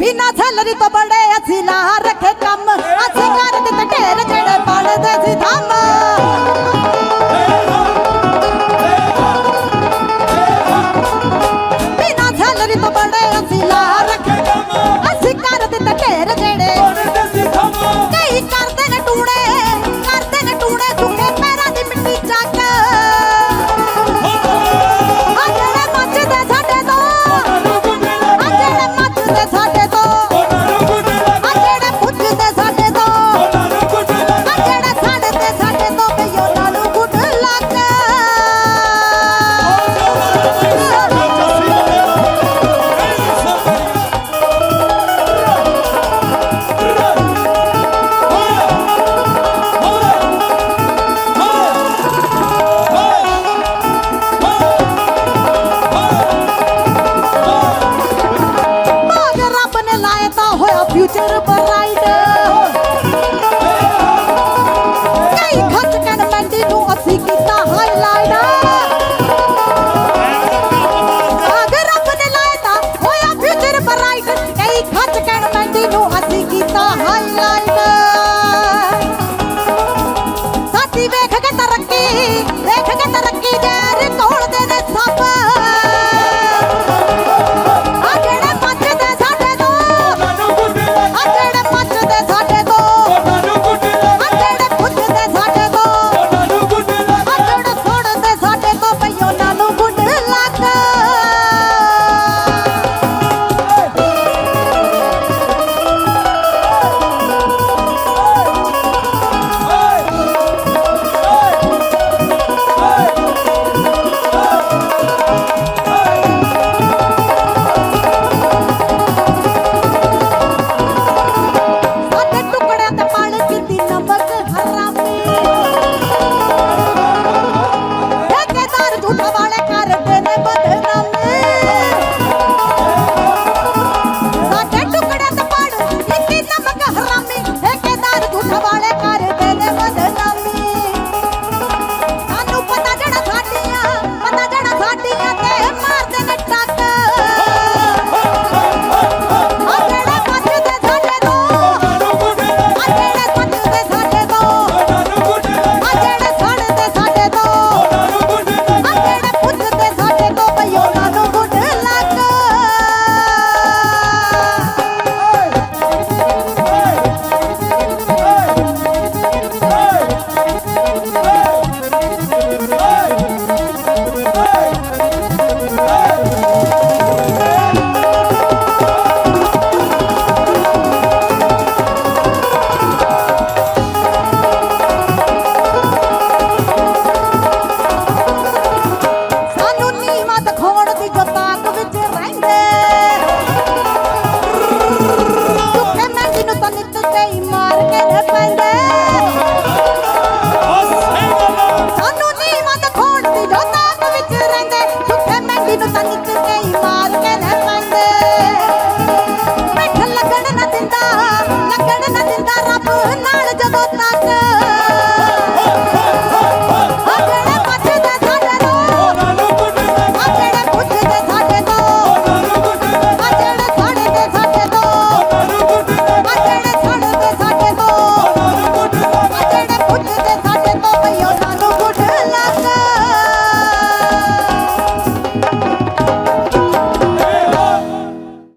बिना सैलरी तो बड़े असीला रखे कम ਲਾਇਆ ਤਾਂ ਹੋਇਆ ਫਿਊਚਰ ਬਰਾਈਟ ਕਈ ਖੱਟ ਕਨ ਮੰਡੀ ਨੂੰ ਅਸੀਂ ਕੀਤਾ ਹਾਈਲਾਈਟ Let's